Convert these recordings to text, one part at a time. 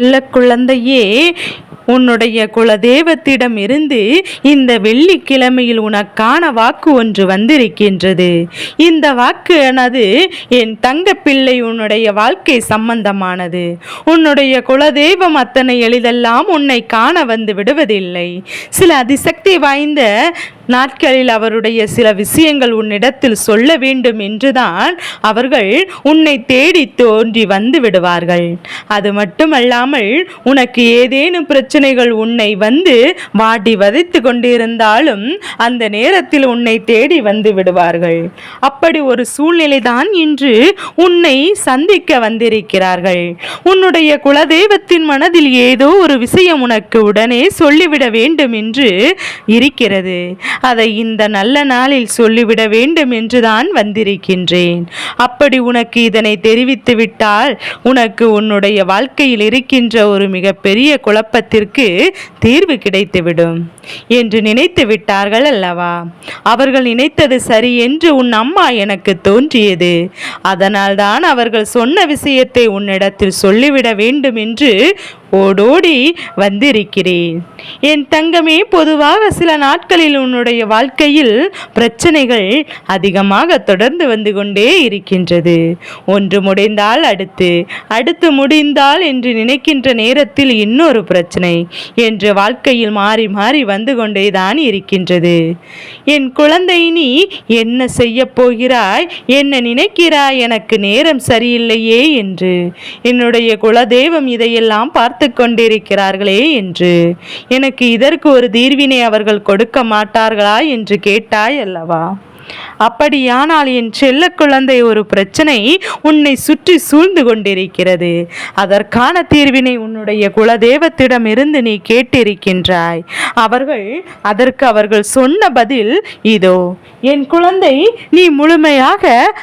இல்ல குழந்தையே உன்னுடைய குலதெய்வத்திடம் இருந்து இந்த வெள்ளிக்கிழமையில் உனக்கான வாக்கு ஒன்று வந்திருக்கின்றது. இந்த வாக்கு எனது என் தங்க பிள்ளை உன்னுடைய வாழ்க்கை சம்பந்தமானது. உன்னுடைய குலதெய்வம் அத்தனை எளிதெல்லாம் உன்னை காண வந்து விடுவதில்லை. சில அதிசக்தி வாய்ந்த நாட்களில் அவருடைய சில விஷயங்கள் உன்னிடத்தில் சொல்ல வேண்டும் என்றுதான் அவர்கள் உன்னை தேடி தோன்றி வந்து விடுவார்கள். அது மட்டுமல்லாமல் உனக்கு ஏதேனும் பிரச்சனை பிரச்சனைகள் உன்னை வந்து வாட்டி வதைத்து கொண்டிருந்தாலும் அந்த நேரத்தில் உன்னை தேடி வந்து விடுவார்கள். அப்படி ஒரு சூழ்நிலை தான் இன்று உன்னை சந்திக்க வந்திருக்கிறார்கள். உன்னுடைய குலதெய்வத்தின் மனதில் ஏதோ ஒரு விஷயம் உனக்கு உடனே சொல்லிவிட வேண்டும் என்று இருக்கிறது. அதை இந்த நல்ல நாளில் சொல்லிவிட வேண்டும் என்றுதான் வந்திருக்கின்றேன். அப்படி உனக்கு இதனை தெரிவித்து விட்டால் உனக்கு உன்னுடைய வாழ்க்கையில் இருக்கின்ற ஒரு மிகப்பெரிய குழப்பத்தில் குழப்பத்திற்கு தீர்வு கிடைத்துவிடும் என்று நினைத்து விட்டார்கள் அல்லவா? அவர்கள் நினைத்தது சரி என்று உன் அம்மா எனக்கு தோன்றியது. அதனால்தான் அவர்கள் சொன்ன விஷயத்தை உன்னிடத்தில் சொல்லிவிட வேண்டும் என்று ஓடோடி வந்திருக்கிறேன். என் தங்கமே பொதுவாக சில நாட்களில் உன்னுடைய வாழ்க்கையில் பிரச்சனைகள் அதிகமாக தொடர்ந்து வந்து கொண்டே இருக்கின்றது. ஒன்று முடிந்தால் அடுத்து அடுத்து முடிந்தால் என்று நினைக்கின்ற நேரத்தில் இன்னொரு பிரச்சனை என்று வாழ்க்கையில் மாறி மாறி வந்து கொண்டே தான் இருக்கின்றது. என் குழந்தை நீ என்ன செய்ய போகிறாய்? என்ன நினைக்கிறாய்? எனக்கு நேரம் சரியில்லையே என்று. என்னுடைய குலதெய்வம் இதையெல்லாம் பார்த்து கொண்டிருக்கிறார்களே என்று. எனக்கு இதற்கு ஒரு தீர்வினை அவர்கள் கொடுக்க மாட்டார்களா என்று கேட்டாய் அல்லவா? அப்படியானால் என் செல்ல குழந்தை ஒரு பிரச்சனை உன்னை சுற்றி சூழ்ந்து கொண்டிருக்கிறது. அதற்கான தீர்வினை உன்னுடைய குலதெய்வத்திடம் இருந்து நீ கேட்டிருக்கின்றாய். அவர்கள் அதற்கு அவர்கள் சொன்ன பதில் இதோ. என் குழந்தை நீ முழுமையாக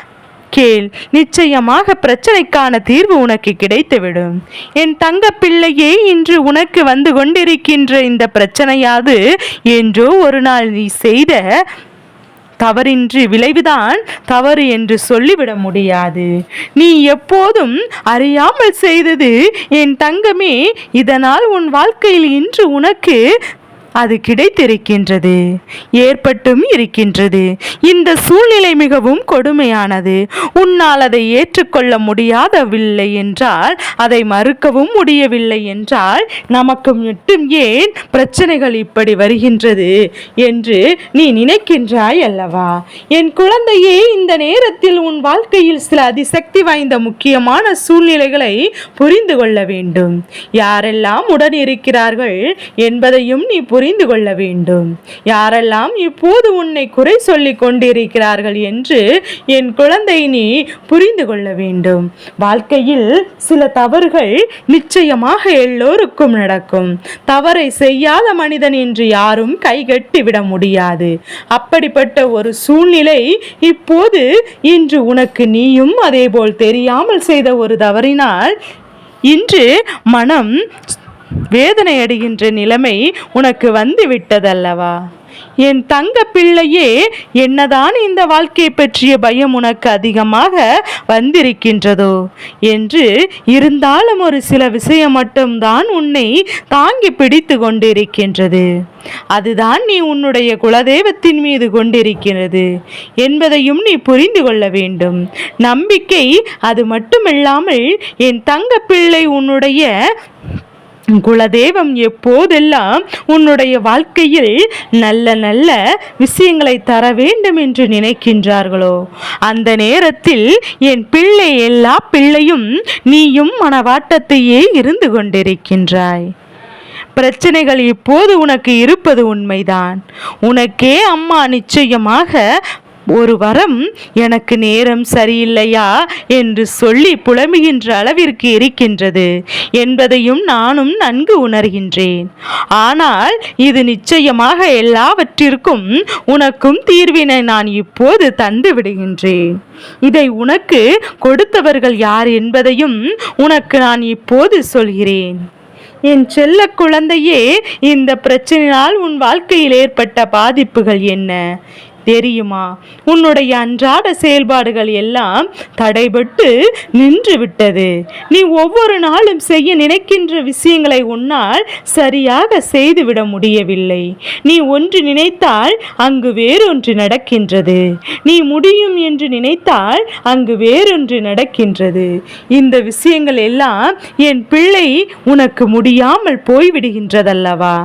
கேள். நிச்சயமாக பிரச்சனைக்கான தீர்வு உனக்கு கிடைத்துவிடும். என் தங்க பிள்ளையே இன்று உனக்கு வந்து கொண்டிருக்கின்ற இந்த பிரச்சனையாது. என்றோ ஒரு நாள் நீ செய்த தவறின்றி விளைவுதான் தவறு என்று சொல்லிவிட முடியாது. நீ எப்போதும் அறியாமல் செய்தது என் தங்கமே இதனால் உன் வாழ்க்கையில் இன்று உனக்கு அது கிடைத்திருக்கின்றது. ஏற்பட்டும் இருக்கின்றது. இந்த சூழ்நிலை மிகவும் கொடுமையானது. உன்னால் அதை ஏற்றுக்கொள்ள முடியாதவில்லை என்றால் அதை மறுக்கவும் முடியவில்லை என்றால் நமக்கு மட்டும் ஏன் பிரச்சனைகள் இப்படி வருகின்றது என்று நீ நினைக்கின்றாய் அல்லவா? என் குழந்தையே இந்த நேரத்தில் உன் வாழ்க்கையில் சில அதிசக்தி வாய்ந்த முக்கியமான சூழ்நிலைகளை புரிந்து கொள்ள வேண்டும். யாரெல்லாம் உடன் இருக்கிறார்கள் என்பதையும் நீ புரி புரிந்து கொள்ள வேண்டும். யாரெல்லாம் இப்போது உன்னை குறை சொல்லி கொண்டிருக்கிறார்கள் என்று என் குழந்தை நீ புரிந்து கொள்ள வேண்டும். வாழ்க்கையில் சில தவறுகள் நிச்சயமாக எல்லோருக்கும் நடக்கும். தவறை செய்யாத மனிதன் என்று யாரும் கைகட்டி விட முடியாது. அப்படிப்பட்ட ஒரு சூழ்நிலை இப்போது இன்று உனக்கு நீயும் அதேபோல் தெரியாமல் செய்த ஒரு தவறினால் இன்று மனம் வேதனை அடைகின்ற நிலைமை உனக்கு வந்து விட்டதல்லவா என் தங்க பிள்ளையே என்னதான் இந்த வாழ்க்கை பற்றிய பயம் உனக்கு அதிகமாக வந்திருக்கின்றதோ? என்று இருந்தாலும் ஒரு சில விஷயம் மட்டும்தான் உன்னை தாங்கி பிடித்து கொண்டிருக்கின்றது. அதுதான் நீ உன்னுடைய குலதெய்வத்தின் மீது கொண்டிருக்கிறது என்பதையும் நீ புரிந்து கொள்ள வேண்டும். நம்பிக்கை அது மட்டுமில்லாமல் என் தங்க பிள்ளை உன்னுடைய குலதெய்வம் எப்போதெல்லாம் உன்னுடைய வாழ்க்கையில் நல்ல நல்ல விஷயங்களை தர வேண்டும் என்று நினைக்கின்றார்களோ அந்த நேரத்தில் என் பிள்ளை எல்லா பிள்ளையும் நீயும் மனவாட்டத்தையே இருந்து கொண்டிருக்கின்றாய். பிரச்சனைகள் இப்போது உனக்கு இருப்பது உண்மைதான். உனக்கே அம்மா நிச்சயமாக ஒரு வரம் எனக்கு நேரம் சரியில்லையா? என்று சொல்லி புலம்புகின்ற அளவிற்கு இருக்கின்றது. என்பதையும் நானும் நன்கு உணர்கின்றேன். ஆனால் இது நிச்சயமாக எல்லாவற்றிற்கும் உனக்கும் தீர்வினை நான் இப்போது தந்து விடுகின்றேன். இதை உனக்கு கொடுத்தவர்கள் யார் என்பதையும் உனக்கு நான் இப்போது சொல்கிறேன். என் செல்ல குழந்தையே இந்த பிரச்சனையால் உன் வாழ்க்கையில் ஏற்பட்ட பாதிப்புகள் என்ன? தெரியுமா? உன்னுடைய அன்றாட செயல்பாடுகள் எல்லாம் தடைபட்டு நின்று விட்டது. நீ ஒவ்வொரு நாளும் செய்ய நினைக்கின்ற விஷயங்களை உன்னால் சரியாக செய்துவிட முடியவில்லை. நீ ஒன்று நினைத்தால் அங்கு வேறொன்று நடக்கின்றது. நீ முடியும் என்று நினைத்தால் அங்கு வேறொன்று நடக்கின்றது. இந்த விஷயங்கள் எல்லாம் என் பிள்ளை உனக்கு முடியாமல் போய்விடுகின்றதல்லவா?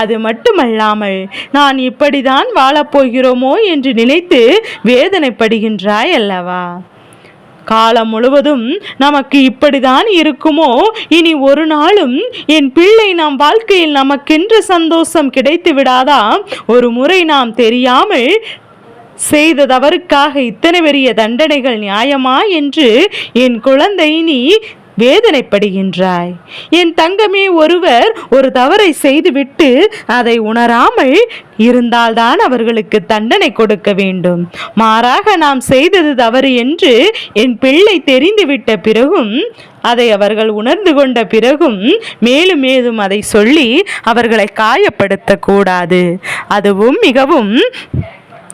அது மட்டுமல்லாமல் நான் இப்படிதான் வாழப்போகிறோமோ என்று நினைத்து வேதனைப்படுகின்றாய் அல்லவா? காலம் முழுவதும் நமக்கு இப்படிதான் இருக்குமோ? இனி ஒரு நாளும் என் பிள்ளை நாம் வாழ்க்கையில் நமக்கென்று சந்தோஷம் கிடைத்து விடாதா? ஒரு முறை நாம் தெரியாமல் செய்த தவறுக்காக இத்தனை பெரிய தண்டனைகள் நியாயமா என்று என் குழந்தை நீ வேதனைப்படுகின்றாய். என் தங்கமே ஒருவர் ஒரு தவறை செய்துவிட்டு அதை உணராமல் இருந்தால்தான் அவர்களுக்கு தண்டனை கொடுக்க வேண்டும். மாறாக நாம் செய்தது தவறு என்று என் பிள்ளை தெரிந்துவிட்ட பிறகும் அதை அவர்கள் உணர்ந்து கொண்ட பிறகும் மேலும் மேலும் அதை சொல்லி அவர்களை காயப்படுத்தக்கூடாது. அதுவும் மிகவும்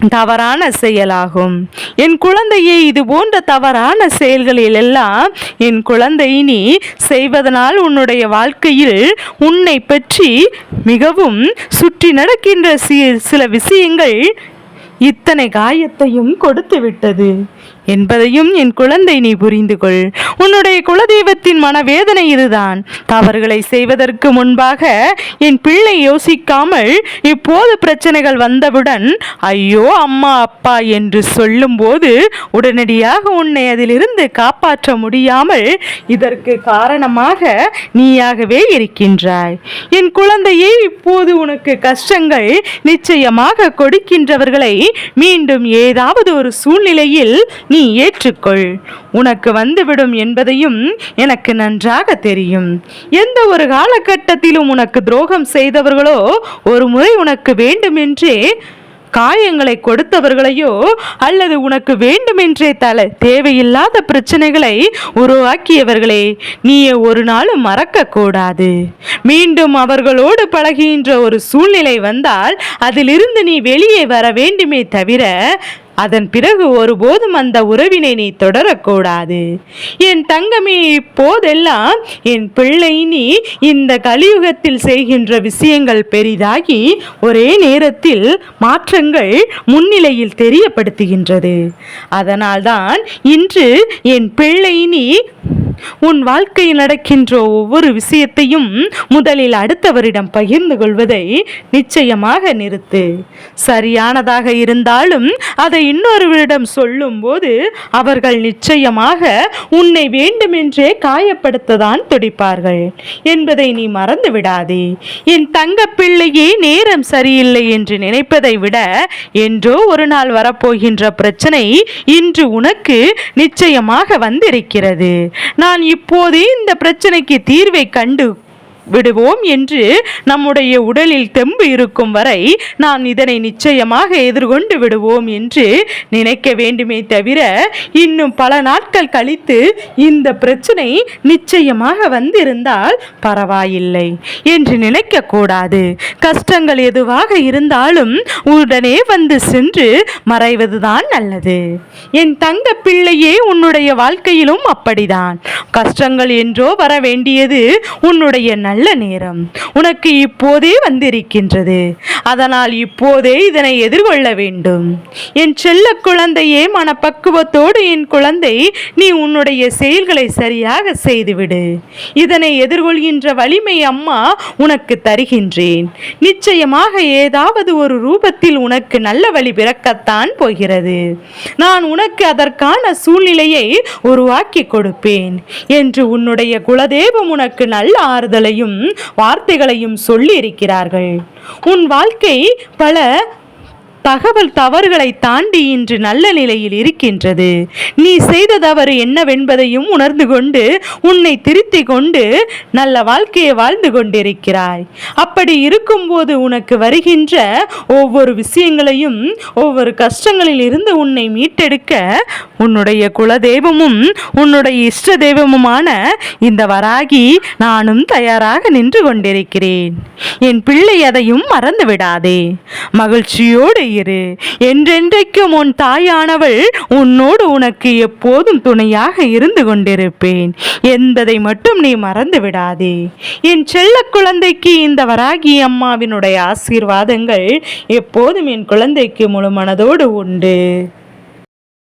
தவறான செயலாகும். என் குழந்தையை இது போன்ற தவறான செயல்களில் எல்லாம் என் குழந்தை நீ செய்வதனால் உன்னுடைய வாழ்க்கையில் உன்னை பற்றி மிகவும் சுற்றி நடக்கின்ற சில விஷயங்கள் இத்தனை காயத்தையும் கொடுத்து விட்டது என்பதையும் என் குழந்தை நீ புரிந்து கொள் உன்னுடைய குலதெய்வத்தின் மனவேதனை இதுதான். தவறுகளை செய்வதற்கு முன்பாக என் பிள்ளை யோசிக்காமல் இப்போது பிரச்சனைகள் வந்தவுடன் ஐயோ அம்மா அப்பா என்று சொல்லும்போது உடனடியாக உன்னை அதிலிருந்து காப்பாற்ற முடியாமல் இதற்கு காரணமாக நீயாகவே இருக்கின்றாய். என் குழந்தையே இப்போது உனக்கு கஷ்டங்கள் நிச்சயமாக கொடுக்கின்றவர்களை மீண்டும் ஏதாவது ஒரு சூழ்நிலையில் நீ நீ ஏற்றுக்கொள். உனக்கு வந்துவிடும் என்பதையும் எனக்கு நன்றாக தெரியும். எந்த ஒரு காலகட்டத்திலும் உனக்கு துரோகம் செய்தவர்களோ ஒரு முறை உனக்கு வேண்டுமென்றே காயங்களை கொடுத்தவர்களையோ அல்லது உனக்கு வேண்டுமென்றே தலை தேவையில்லாத பிரச்சனைகளை உருவாக்கியவர்களே நீயே ஒரு நாளும் மறக்கக்கூடாது. மீண்டும் அவர்களோடு பழகின்ற ஒரு சூழ்நிலை வந்தால் அதிலிருந்து நீ வெளியே வர வேண்டுமே தவிர அதன் பிறகு ஒருபோதும் அந்த உறவினை நீ தொடரக்கூடாது. என் தங்கமே இப்போதெல்லாம் என் பிள்ளை நீ இந்த கலியுகத்தில் செய்கின்ற விஷயங்கள் பெரிதாகி ஒரே நேரத்தில் மாற்றங்கள் முன்னிலையில் தெரியப்படுத்துகின்றது. அதனால்தான் இன்று என் பிள்ளை நீ உன் வாழ்க்கையில் நடக்கின்ற ஒவ்வொரு விஷயத்தையும் முதலில் அடுத்தவரிடம் பகிர்ந்து கொள்வதை நிச்சயமாக நிறுத்து. சரியானதாக இருந்தாலும் அதை இன்னொருவரிடம் சொல்லும்போது அவர்கள் நிச்சயமாக உன்னை வேண்டுமென்றே காயப்படுத்ததான் துடிப்பார்கள். என்பதை நீ மறந்து விடாதே என் தங்க பிள்ளையே நேரம் சரியில்லை என்று நினைப்பதை விட என்றோ ஒரு நாள் வரப்போகின்ற பிரச்சனை இன்று உனக்கு நிச்சயமாக வந்திருக்கிறது. நான் இப்போதே இந்த பிரச்சனைக்கு தீர்வை கண்டு விடுவோம் என்று நம்முடைய உடலில் தெம்பு இருக்கும் வரை நாம் இதனை நிச்சயமாக எதிர்கொண்டு விடுவோம் என்று நினைக்க வேண்டுமே தவிர இன்னும் பல நாட்கள் கழித்து இந்த பிரச்சனை நிச்சயமாக வந்திருந்தால் பரவாயில்லை என்று நினைக்கக்கூடாது கஷ்டங்கள் எதுவாக இருந்தாலும் உடனே வந்து சென்று மறைவதுதான் நல்லது. என் தங்க பிள்ளையே உன்னுடைய வாழ்க்கையிலும் அப்படிதான். கஷ்டங்கள் என்றோ வர வேண்டியது உன்னுடைய நல்ல நல்ல நேரம். உனக்கு இப்போதே வந்திருக்கின்றது. அதனால் இப்போதே இதனை எதிர்கொள்ள வேண்டும். என் செல்ல குழந்தையே மனப்பக்குவத்தோடு என் குழந்தை நீ உன்னுடைய செயல்களை சரியாக செய்துவிடு. இதனை எதிர்கொள்கின்ற வலிமை அம்மா உனக்கு தருகின்றேன். நிச்சயமாக ஏதாவது ஒரு ரூபத்தில் உனக்கு நல்ல வழி பிறக்கத்தான் போகிறது. நான் உனக்கு அதற்கான சூழ்நிலையை உருவாக்கி கொடுப்பேன். என்று உன்னுடைய குலதெய்வம் உனக்கு நல்ல ஆறுதலையும் வார்த்தைகளையும் சொல்லி இருக்கிறார்கள் உன் வாழ்க்கை பல தகவல் தவறுகளை தாண்டி இன்று நல்ல நிலையில் இருக்கின்றது. நீ செய்த தவறு என்னவென்பதையும் உணர்ந்து கொண்டு உன்னை திருத்திக் கொண்டு நல்ல வாழ்க்கையை வாழ்ந்து கொண்டிருக்கிறாய். அப்படி இருக்கும்போது உனக்கு வருகின்ற ஒவ்வொரு விஷயங்களையும் ஒவ்வொரு கஷ்டங்களில் இருந்து உன்னை மீட்டெடுக்க உன்னுடைய குலதெய்வமும் உன்னுடைய இஷ்ட தெய்வமுமான இந்த வராகி நானும் தயாராக நின்று கொண்டிருக்கிறேன். என் பிள்ளை அதையும் மறந்து விடாதே மகிழ்ச்சியோடு இரு என்றென்றைக்கும் உன் தாயானவள் உன்னோடு உனக்கு எப்போதும் துணையாக இருந்து கொண்டிருப்பேன். என்பதை மட்டும் நீ மறந்து விடாதே. என் செல்ல குழந்தைக்கு இந்த வராகி அம்மாவினுடைய ஆசீர்வாதங்கள் எப்போதும் என் குழந்தைக்கு முழு மனதோடு உண்டு.